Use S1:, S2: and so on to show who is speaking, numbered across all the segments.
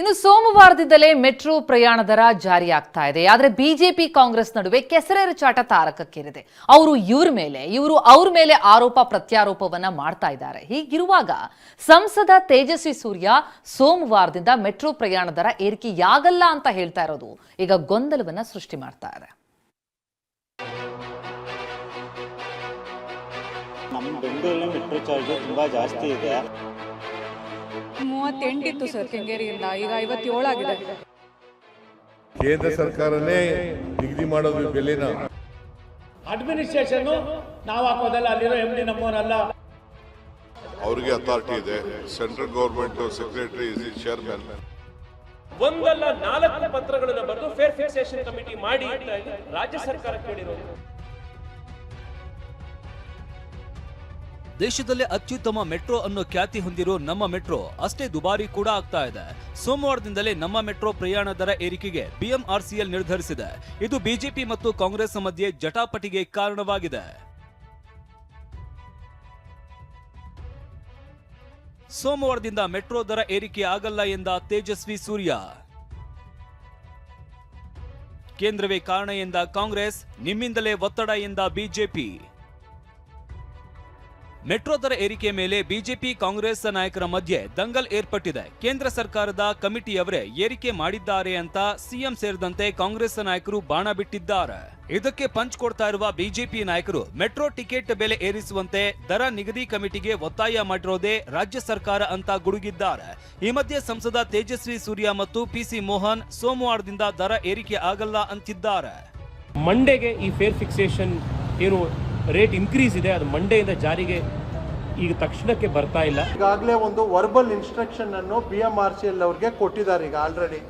S1: ಇನ್ನು ಸೋಮವಾರದಿಂದಲೇ ಮೆಟ್ರೋ ಪ್ರಯಾಣ ದರ ಜಾರಿಯಾಗ್ತಾ ಇದೆ. ಆದರೆ ಬಿಜೆಪಿ ಕಾಂಗ್ರೆಸ್ ನಡುವೆ ಕೆಸರೆರಚಾಟ ತಾರಕಕ್ಕೇರಿದೆ. ಅವರು ಇವ್ರ ಮೇಲೆ, ಇವರು ಅವ್ರ ಮೇಲೆ ಆರೋಪ ಪ್ರತ್ಯಾರೋಪವನ್ನ ಮಾಡ್ತಾ ಇದ್ದಾರೆ. ಹೀಗಿರುವಾಗ ಸಂಸದ ತೇಜಸ್ವಿ ಸೂರ್ಯ ಸೋಮವಾರದಿಂದ ಮೆಟ್ರೋ ಪ್ರಯಾಣ ದರ ಏರಿಕೆಯಾಗಲ್ಲ ಅಂತ ಹೇಳ್ತಾ ಇರೋದು ಈಗ ಗೊಂದಲವನ್ನ ಸೃಷ್ಟಿ ಮಾಡ್ತಾ ಇದೆ.
S2: ನಮ್ಮ ಬೆಂಗಳೂರಲ್ಲಿ ಮೆಟ್ರೋ ಚಾರ್ಜ್ ತುಂಬಾ ಜಾಸ್ತಿ ಇದೆ.
S3: ಮೂವತ್ತೆಂಟಿತ್ತು ಸರ್ ಕೆಂಗೇರಿಯಿಂದ. ಈಗ ಐವತ್ತೇಳಾಗಿದೆ.
S4: ಕೇಂದ್ರ ಸರ್ಕಾರನೇ ನಿಗದಿ ಮಾಡೋದು ಬೆಲೆನ.
S5: ಅಡ್ಮಿನಿಸ್ಟ್ರೇಷನ್ ನಾವು ಹಾಕೋದಲ್ಲ ಅಲ್ಲಿರೋ ಎಂ ಡಿ ನಮ್ಮವರಲ್ಲ.
S6: ಅವ್ರಿಗೆ ಅಥಾರಿಟಿ ಇದೆ. Central government secretary is in chairman
S7: ಒಂದಲ್ಲ ನಾಲ್ಕು ಪತ್ರಗಳನ್ನು ಬರೆದು ಫೇರ್ ಫಿಕ್ಸೇಷನ್ ಕಮಿಟಿ ಮಾಡಿ ರಾಜ್ಯ ಸರ್ಕಾರ ಕೇಳಿರೋದು.
S8: ದೇಶದಲ್ಲೇ ಅತ್ಯುತ್ತಮ ಮೆಟ್ರೋ ಅನ್ನೋ ಖ್ಯಾತಿ ಹೊಂದಿರೋ ನಮ್ಮ ಮೆಟ್ರೋ ಅಷ್ಟೇ ದುಬಾರಿ ಕೂಡ ಆಗ್ತಾ ಇದೆ. ಸೋಮವಾರದಿಂದಲೇ ನಮ್ಮ ಮೆಟ್ರೋ ಪ್ರಯಾಣ ದರ ಏರಿಕೆಗೆ ಬಿಎಂಆರ್ಸಿಎಲ್ ನಿರ್ಧರಿಸಿದೆ. ಇದು ಬಿಜೆಪಿ ಮತ್ತು ಕಾಂಗ್ರೆಸ್ ಮಧ್ಯೆ ಜಟಾಪಟಿಗೆ ಕಾರಣವಾಗಿದೆ. ಸೋಮವಾರದಿಂದ ಮೆಟ್ರೋ ದರ ಏರಿಕೆ ಆಗಲ್ಲ ಎಂದ ತೇಜಸ್ವಿ ಸೂರ್ಯ. ಕೇಂದ್ರವೇ ಕಾರಣ ಎಂದ ಕಾಂಗ್ರೆಸ್, ನಿಮ್ಮಿಂದಲೇ ಒತ್ತಡ ಎಂದ ಬಿಜೆಪಿ. ಮೆಟ್ರೋ ದರ ಏರಿಕೆ ಮೇಲೆ ಬಿಜೆಪಿ ಕಾಂಗ್ರೆಸ್ ನಾಯಕರ ಮಧ್ಯೆ ದಂಗಲ್ ಏರ್ಪಟ್ಟಿದೆ. ಕೇಂದ್ರ ಸರ್ಕಾರದ ಕಮಿಟಿಯವರೇ ಏರಿಕೆ ಮಾಡಿದ್ದಾರೆ ಅಂತ ಸಿಎಂ ಸೇರಿದಂತೆ ಕಾಂಗ್ರೆಸ್ ನಾಯಕರು ಬಾಣ ಬಿಟ್ಟಿದ್ದಾರೆ. ಇದಕ್ಕೆ ಪಂಚ್ ಕೊಡ್ತಾ ಇರುವ ಬಿಜೆಪಿ ನಾಯಕರು ಮೆಟ್ರೋ ಟಿಕೆಟ್ ಬೆಲೆ ಏರಿಸುವಂತೆ ದರ ನಿಗದಿ ಕಮಿಟಿಗೆ ಒತ್ತಾಯ ಮಾಡಿರೋದೇ ರಾಜ್ಯ ಸರ್ಕಾರ ಅಂತ ಗುಡುಗಿದ್ದಾರೆ. ಈ ಮಧ್ಯೆ ಸಂಸದ ತೇಜಸ್ವಿ ಸೂರ್ಯ ಮತ್ತು ಪಿಸಿ ಮೋಹನ್ ಸೋಮವಾರದಿಂದ ದರ ಏರಿಕೆ ಆಗಲ್ಲ ಅಂತಿದ್ದಾರೆ.
S7: ಮಂಡೆಗೆ ಈ ಫೇರ್ ಫಿಕ್ಸೇಷನ್ ಏನು ರೇಟ್ ಇನ್ಕ್ರೀಸ್ ಇದೆ ಅದು ಮಂಡೆಯಿಂದ ಜಾರಿಗೆ ಈಗ ತಕ್ಷಣಕ್ಕೆ ಬರ್ತಾ ಇಲ್ಲ.
S9: ಈಗಾಗಲೇ ಒಂದು ವರ್ಬಲ್ ಇನ್ಸ್ಟ್ರಕ್ಷನ್ ಅನ್ನು P M R C L ಅವ್ರಿಗೆ ಕೊಟ್ಟಿದ್ದಾರೆ ಈಗ ಆಲ್ರೆಡಿ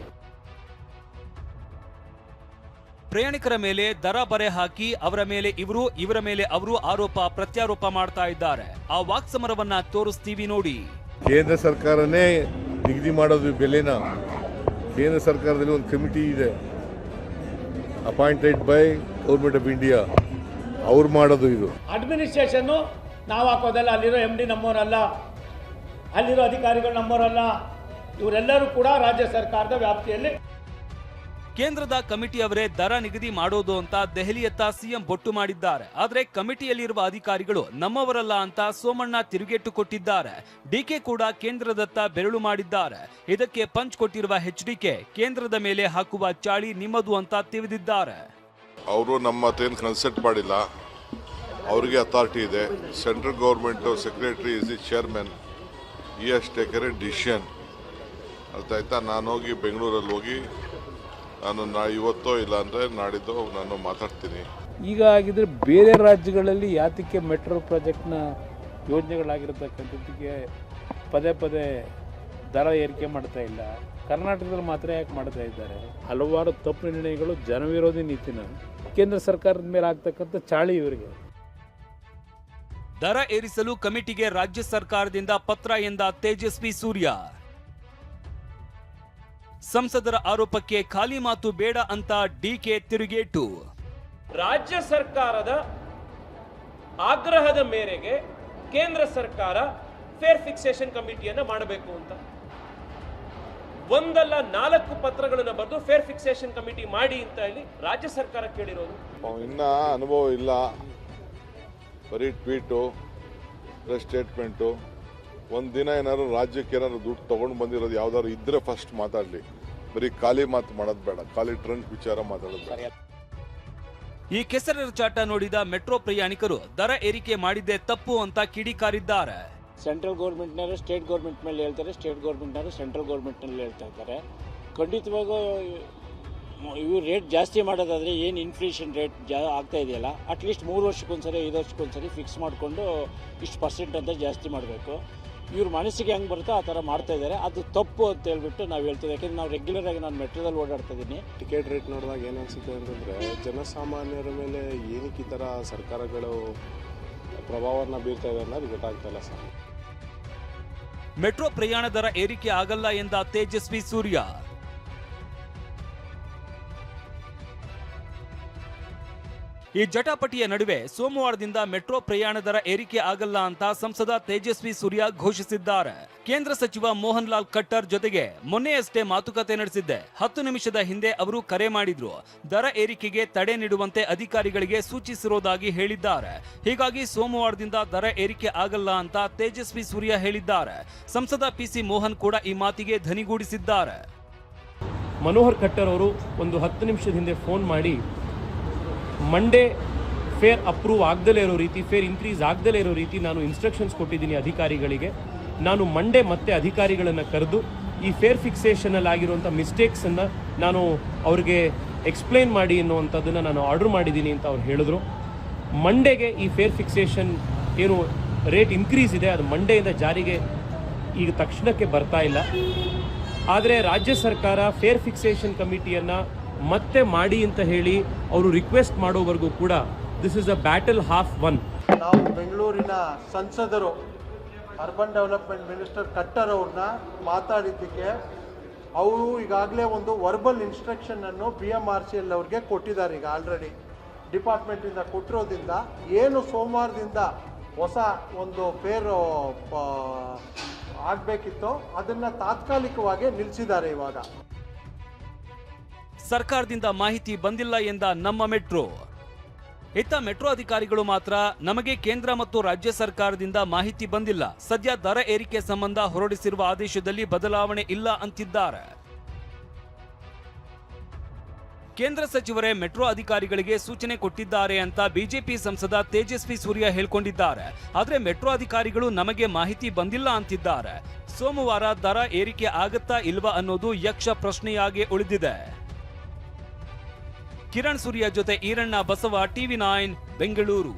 S8: ಪ್ರಯಾಣಿಕರ ಮೇಲೆ ದರ ಬರೆ ಹಾಕಿ ಅವರ ಮೇಲೆ ಇವರು ಇವರ ಮೇಲೆ ಅವರು ಆರೋಪ ಪ್ರತ್ಯಾರೋಪ ಮಾಡ್ತಾ ಇದ್ದಾರೆ. ಆ ವಾಕ್ಸಮರವನ್ನ ತೋರಿಸ್ತೀವಿ ನೋಡಿ.
S4: ಕೇಂದ್ರ ಸರ್ಕಾರನೇ ನಿಗದಿ ಮಾಡೋದು ಬೆಲೆನ? ಕೇಂದ್ರ ಸರ್ಕಾರದಲ್ಲಿ ಒಂದು ಕಮಿಟಿ ಇದೆ. Appointed by government of India ಅವ್ರು ಮಾಡೋದು ಇದು.
S5: ಅಡ್ಮಿನಿಸ್ಟ್ರೇಷನ್ ನಾವು ಹಾಕೋದಲ್ಲ ಅಲ್ಲಿರೋ ಎಂ ಡಿ ನಮ್ಮವರಲ್ಲ ಅಲ್ಲಿರೋ ಅಧಿಕಾರಿಗಳು ನಮ್ಮವರಲ್ಲ ಇವರೆಲ್ಲರೂ ಕೂಡ ರಾಜ್ಯ ಸರ್ಕಾರದ ವ್ಯಾಪ್ತಿಯಲ್ಲಿ.
S8: ಕೇಂದ್ರದ ಕಮಿಟಿಯವರೇ ದರ ನಿಗದಿ ಮಾಡೋದು ಅಂತ ದೆಹಲಿಯತ್ತ ಸಿಎಂ ಬೊಟ್ಟು ಮಾಡಿದ್ದಾರೆ. ಆದರೆ ಕಮಿಟಿಯಲ್ಲಿರುವ ಅಧಿಕಾರಿಗಳು ನಮ್ಮವರಲ್ಲ ಅಂತ ಸೋಮಣ್ಣ ತಿರುಗೇಟು ಕೊಟ್ಟಿದ್ದಾರೆ. ಡಿಕೆ ಕೂಡ ಕೇಂದ್ರದತ್ತ ಬೆರಳು ಮಾಡಿದ್ದಾರೆ. ಇದಕ್ಕೆ ಪಂಚ್ ಕೊಟ್ಟಿರುವ ಎಚ್ಡಿಕೆ ಕೇಂದ್ರದ ಮೇಲೆ ಹಾಕುವ ಚಾಳಿ ನಿಮ್ಮದು ಅಂತ ತಿಳಿದಿದ್ದಾರೆ.
S6: ಅವರು ನಮ್ಮ ಏನು ಕನ್ಸಲ್ಟ್ ಮಾಡಿಲ್ಲ. ಅವರಿಗೆ ಅಥಾರಿಟಿ ಇದೆ. Central government secretary is the chairman is taker a decision ಅರ್ಥ ಆಯ್ತಾ? ನಾನು ಹೋಗಿ ಬೆಂಗಳೂರಲ್ಲಿ ಹೋಗಿ, ನಾನು ನಾ ಇವತ್ತೋ ಇಲ್ಲ ಅಂದರೆ ನಾಡಿದ್ದು ನಾನು ಮಾತಾಡ್ತೀನಿ.
S10: ಈಗ ಆಗಿದ್ರೆ ಬೇರೆ ರಾಜ್ಯಗಳಲ್ಲಿ ಯಾತಕ್ಕೆ ಮೆಟ್ರೋ ಪ್ರಾಜೆಕ್ಟ್ನ ಯೋಜನೆಗಳಾಗಿರ್ತಕ್ಕಂಥದ್ದಕ್ಕೆ ಪದೇ ಪದೇ ದರ ಏರಿಕೆ ಮಾಡ್ತಾ ಇಲ್ಲ. ಕರ್ನಾಟಕದಲ್ಲಿ ಮಾತ್ರ ಯಾಕೆ ಮಾಡ್ತಾ ಇದ್ದಾರೆ? ಹಲವಾರು ತಪ್ಪು ನಿರ್ಣಯಗಳು ಜನವಿರೋಧಿ ನೀತಿನ ಕೇಂದ್ರ ಸರ್ಕಾರದ ಮೇಲೆ ಆಗ್ತಕ್ಕಂಥ ಚಾಳಿ ಇವರಿಗೆ.
S8: ದರ ಏರಿಸಲು ಕಮಿಟಿಗೆ ರಾಜ್ಯ ಸರ್ಕಾರದಿಂದ ಪತ್ರ ಎಂದ ತೇಜಸ್ವಿ ಸೂರ್ಯ. ಸಂಸದರ ಆರೋಪಕ್ಕೆ ಖಾಲಿ ಮಾತು ಬೇಡ ಅಂತ ಡಿಕೆ ತಿರುಗೇಟು.
S7: ರಾಜ್ಯ ಸರ್ಕಾರದ ಆಗ್ರಹದ ಮೇರೆಗೆ ಕೇಂದ್ರ ಸರ್ಕಾರ ಫೇರ್ ಫಿಕ್ಸೇಷನ್ ಕಮಿಟಿಯನ್ನು ಮಾಡಬೇಕು ಅಂತ. ಒಂದಲ್ಲ ನಾಲ್ಕು ಪತ್ರಗಳನ್ನು ಬರೆದು ಫೇರ್ ಫಿಕ್ಸೇಷನ್ ಕಮಿಟಿ ಮಾಡಿ ಅಂತ ಹೇಳಿ ರಾಜ್ಯ ಸರ್ಕಾರ ಕೇಳಿರೋದು.
S6: ಇನ್ನ ಅನುಭವ ಇಲ್ಲ. ಬರೀ ಟ್ವೀಟು ಪ್ರೆಸ್ ಸ್ಟೇಟ್ಮೆಂಟು ಒಂದು ದಿನ ಏನಾದ್ರು ರಾಜ್ಯಕ್ಕೆ ಏನಾದ್ರು ದುಡ್ಡು ತೊಗೊಂಡು ಬಂದಿರೋದು ಯಾವ್ದಾದ್ರು ಇದ್ರೆ ಫಸ್ಟ್ ಮಾತಾಡಲಿ. ಬರೀ ಖಾಲಿ ಮಾತು ಮಾಡೋದು ಬೇಡ ಖಾಲಿ ಟ್ರಂಕ್ ವಿಚಾರ ಮಾತಾಡೋದು ಬೇಡ.
S8: ಈ ಕೆಸರೆರಚಾಟ ನೋಡಿದ ಮೆಟ್ರೋ ಪ್ರಯಾಣಿಕರು ದರ ಏರಿಕೆ ಮಾಡಿದ್ದೇ ತಪ್ಪು ಅಂತ ಕಿಡಿಕಾರಿದ್ದಾರೆ.
S2: ಸೆಂಟ್ರಲ್ ಗೌರ್ಮೆಂಟ್ನವರು ಸ್ಟೇಟ್ ಗೌರ್ಮೆಂಟ್ ಮೇಲೆ ಹೇಳ್ತಾರೆ, ಸ್ಟೇಟ್ ಗೌರ್ಮೆಂಟ್ನವರು ಸೆಂಟ್ರಲ್ ಗೌರ್ಮೆಂಟ್ನಲ್ಲಿ ಹೇಳ್ತಾ ಇದ್ದಾರೆ. ಖಂಡಿತವಾಗೂ ಇವು ರೇಟ್ ಜಾಸ್ತಿ ಮಾಡೋದಾದರೆ ಏನು ಇನ್ಫ್ಲೇಷನ್ ರೇಟ್ ಜಾ ಆಗ್ತಾ ಇದೆಯಲ್ಲ ಅಟ್ಲೀಸ್ಟ್ ಮೂರು ವರ್ಷಕ್ಕೊಂದ್ಸರಿ, ಐದು ವರ್ಷಕ್ಕೊಂದ್ಸರಿ ಫಿಕ್ಸ್ ಮಾಡಿಕೊಂಡು ಇಷ್ಟು ಪರ್ಸೆಂಟ್ ಅಂತ ಜಾಸ್ತಿ ಮಾಡಬೇಕು. ಇವ್ರ ಮನಸ್ಸಿಗೆ ಹೆಂಗೆ ಬರುತ್ತೋ ಆ ಥರ ಮಾಡ್ತಾ ಇದ್ದಾರೆ. ಅದು ತಪ್ಪು ಅಂತ ಹೇಳ್ಬಿಟ್ಟು ನಾವು ಹೇಳ್ತೀವಿ. ಯಾಕೆಂದ್ರೆ ನಾವು ರೆಗ್ಯುಲರ್ ಆಗಿ ನಾನು ಮೆಟ್ರೋದಲ್ಲಿ ಓಡಾಡ್ತಾ ಇದ್ದೀನಿ.
S9: ಟಿಕೆಟ್ ರೇಟ್ ನೋಡಿದಾಗ ಏನು ಅನಿಸುತ್ತೆ ಅಂತಂದರೆ, ಜನಸಾಮಾನ್ಯರ ಮೇಲೆ ಏನಕ್ಕೆ ಈ ಥರ ಸರ್ಕಾರಗಳು ಪ್ರಭಾವವನ್ನು ಬೀರ್ತಾ ಇದೆ ಅನ್ನೋದು ಗೊತ್ತಾಗ್ತಾ ಇಲ್ಲ ಸರ್.
S8: ಮೆಟ್ರೋ ಪ್ರಯಾಣ ದರ ಏರಿಕೆ ಆಗಲ್ಲ ಎಂದ ತೇಜಸ್ವಿ ಸೂರ್ಯ. ಈ ಜಟಾಪಟಿಯ ನಡುವೆ ಸೋಮವಾರದಿಂದ ಮೆಟ್ರೋ ಪ್ರಯಾಣ ದರ ಏರಿಕೆ ಆಗಲ್ಲ ಅಂತ ಸಂಸದ ತೇಜಸ್ವಿ ಸೂರ್ಯ ಘೋಷಿಸಿದ್ದಾರೆ. ಕೇಂದ್ರ ಸಚಿವ ಮೋಹನ್ ಲಾಲ್ ಖಟ್ಟರ್ ಜೊತೆಗೆ ಮೊನ್ನೆಯಷ್ಟೇ ಮಾತುಕತೆ ನಡೆಸಿದ್ದೆ. ಹತ್ತು ನಿಮಿಷದ ಹಿಂದೆ ಅವರು ಕರೆ ಮಾಡಿದ್ರು. ದರ ಏರಿಕೆಗೆ ತಡೆ ನೀಡುವಂತೆ ಅಧಿಕಾರಿಗಳಿಗೆ ಸೂಚಿಸಿರುವುದಾಗಿ ಹೇಳಿದ್ದಾರೆ. ಹೀಗಾಗಿ ಸೋಮವಾರದಿಂದ ದರ ಏರಿಕೆ ಆಗಲ್ಲ ಅಂತ ತೇಜಸ್ವಿ ಸೂರ್ಯ ಹೇಳಿದ್ದಾರೆ. ಸಂಸದ ಪಿಸಿ ಮೋಹನ್ ಕೂಡ ಈ ಮಾತಿಗೆ ಧನಿಗೂಡಿಸಿದ್ದಾರೆ
S7: ಮನೋಹರ್ ಖಟ್ಟರ್ ಅವರು ಒಂದು ಹತ್ತು ನಿಮಿಷದ ಹಿಂದೆ ಫೋನ್ ಮಾಡಿ ಮಂಡೇ ಫೇರ್ ಅಪ್ರೂವ್ ಆಗದಲೇ ಇರೋ ರೀತಿ ಫೇರ್ ಇನ್ಕ್ರೀಸ್ ಆಗದಲೇ ಇರೋ ರೀತಿ ನಾನು ಇನ್ಸ್ಟ್ರಕ್ಷನ್ಸ್ ಕೊಟ್ಟಿದ್ದೀನಿ ಅಧಿಕಾರಿಗಳಿಗೆ. ನಾನು ಮಂಡೇ ಮತ್ತೆ ಅಧಿಕಾರಿಗಳನ್ನು ಕರೆದು ಈ ಫೇರ್ ಫಿಕ್ಸೇಷನಲ್ಲಿ ಆಗಿರುವಂಥ ಮಿಸ್ಟೇಕ್ಸನ್ನು ನಾನು ಅವ್ರಿಗೆ ಎಕ್ಸ್ಪ್ಲೈನ್ ಮಾಡಿ ಅನ್ನುವಂಥದ್ದನ್ನು ನಾನು ಆರ್ಡರ್ ಮಾಡಿದ್ದೀನಿ ಅಂತ ಅವ್ರು ಹೇಳಿದ್ರು. ಮಂಡೇಗೆ ಈ ಫೇರ್ ಫಿಕ್ಸೇಷನ್ ಏನು ರೇಟ್ ಇನ್ಕ್ರೀಸ್ ಇದೆ, ಅದು ಮಂಡೆಯಿಂದ ಜಾರಿಗೆ ಈಗ ತಕ್ಷಣಕ್ಕೆ ಬರ್ತಾ ಇಲ್ಲ. ಆದರೆ ರಾಜ್ಯ ಸರ್ಕಾರ ಫೇರ್ ಫಿಕ್ಸೇಷನ್ ಕಮಿಟಿಯನ್ನು ಮತ್ತೆ ಮಾಡಿ ಅಂತ ಹೇಳಿ ಅವರು ರಿಕ್ವೆಸ್ಟ್ ಮಾಡೋವರೆಗೂ ಕೂಡ this is a battle half won
S11: ನಾವು ಬೆಂಗಳೂರಿನ ಸಂಸದರು ಅರ್ಬನ್ ಡೆವಲಪ್ಮೆಂಟ್ ಮಿನಿಸ್ಟರ್ ಕಟ್ಟರ್ ಅವ್ರನ್ನ ಮಾತಾಡಿದ್ದಕ್ಕೆ ಅವರು ಈಗಾಗಲೇ ಒಂದು verbal ಇನ್ಸ್ಟ್ರಕ್ಷನನ್ನು P M R C L ಅವ್ರಿಗೆ ಕೊಟ್ಟಿದ್ದಾರೆ ಈಗ ಆಲ್ರೆಡಿ ಡಿಪಾರ್ಟ್ಮೆಂಟಿಂದ ಕೊಟ್ಟಿರೋದ್ರಿಂದ ಏನು ಸೋಮವಾರದಿಂದ ಹೊಸ ಒಂದು ಫೇರ್ ಆಗಬೇಕಿತ್ತು ಅದನ್ನು ತಾತ್ಕಾಲಿಕವಾಗಿ ನಿಲ್ಲಿಸಿದ್ದಾರೆ ಇವಾಗ.
S8: ಸರ್ಕಾರದಿಂದ ಮಾಹಿತಿ ಬಂದಿಲ್ಲ ಎಂದ ನಮ್ಮ ಮೆಟ್ರೋ. ಇತ್ತ ಮೆಟ್ರೋ ಅಧಿಕಾರಿಗಳು ಮಾತ್ರ ನಮಗೆ ಕೇಂದ್ರ ಮತ್ತು ರಾಜ್ಯ ಸರ್ಕಾರದಿಂದ ಮಾಹಿತಿ ಬಂದಿಲ್ಲ. ಸದ್ಯ ದರ ಏರಿಕೆ ಸಂಬಂಧ ಹೊರಡಿಸಿರುವ ಆದೇಶದಲ್ಲಿ ಬದಲಾವಣೆ ಇಲ್ಲ ಅಂತಿದ್ದಾರೆ. ಕೇಂದ್ರ ಸಚಿವರೇ ಮೆಟ್ರೋ ಅಧಿಕಾರಿಗಳಿಗೆ ಸೂಚನೆ ಕೊಟ್ಟಿದ್ದಾರೆ ಅಂತ ಬಿಜೆಪಿ ಸಂಸದ ತೇಜಸ್ವಿ ಸೂರ್ಯ ಹೇಳ್ಕೊಂಡಿದ್ದಾರೆ. ಆದರೆ ಮೆಟ್ರೋ ಅಧಿಕಾರಿಗಳು ನಮಗೆ ಮಾಹಿತಿ ಬಂದಿಲ್ಲ ಅಂತಿದ್ದಾರೆ. ಸೋಮವಾರ ದರ ಏರಿಕೆ ಆಗತ್ತಾ ಇಲ್ವಾ ಅನ್ನೋದು ಯಕ್ಷ ಪ್ರಶ್ನೆಯಾಗಿ ಉಳಿದಿದೆ. ಕಿರಣ್ ಸೂರ್ಯ ಜೊತೆ ಈರಣ್ಣ ಬಸವ ಟಿವಿ ನೈನ್ ಬೆಂಗಳೂರು.